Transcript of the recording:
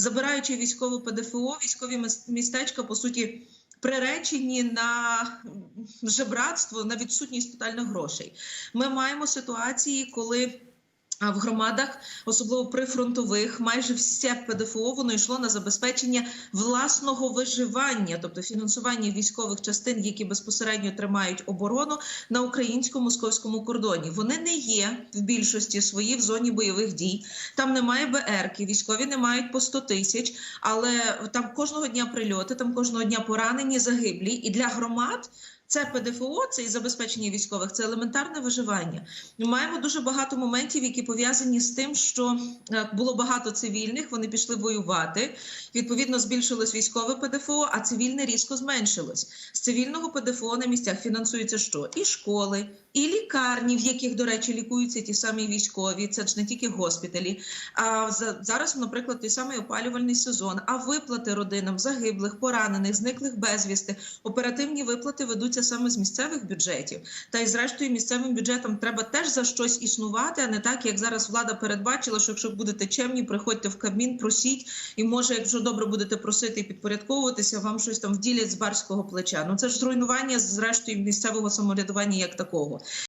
забираючи військову ПДФО, військові міс- містечка по суті. Приречені на жебратство, на відсутність тотальних грошей. Ми маємо ситуації, коли в громадах, особливо прифронтових, майже все ПДФО воно йшло на забезпечення власного виживання, тобто фінансування військових частин, які безпосередньо тримають оборону на українсько-московському кордоні. Вони не є в більшості свої в зоні бойових дій. Там немає БРки, військові не мають по 100 тисяч, але там кожного дня прильоти, там кожного дня поранені, загиблі. І для громад це ПДФО, це і забезпечення військових, це елементарне виживання. Ми маємо дуже багато моментів, які пов'язані з тим, що е, було багато цивільних, вони пішли воювати. Відповідно, збільшилось військове ПДФО, а цивільне різко зменшилось. З цивільного ПДФО на місцях фінансується що? І школи, і лікарні, в яких, до речі, лікуються ті самі військові. Це ж не тільки госпіталі. А за- зараз, наприклад, той самий опалювальний сезон. А виплати родинам загиблих, поранених, зниклих безвісти, оперативні виплати ведуться саме з місцевих бюджетів. Та й зрештою місцевим бюджетам треба теж за щось існувати, а не так, як зараз влада передбачила, що якщо будете чемні, приходьте в Кабмін, просіть, і може, якщо добре будете просити і підпорядковуватися, вам щось там вділять з барського плеча. Ну це ж зруйнування зрештою місцевого самоврядування як такого.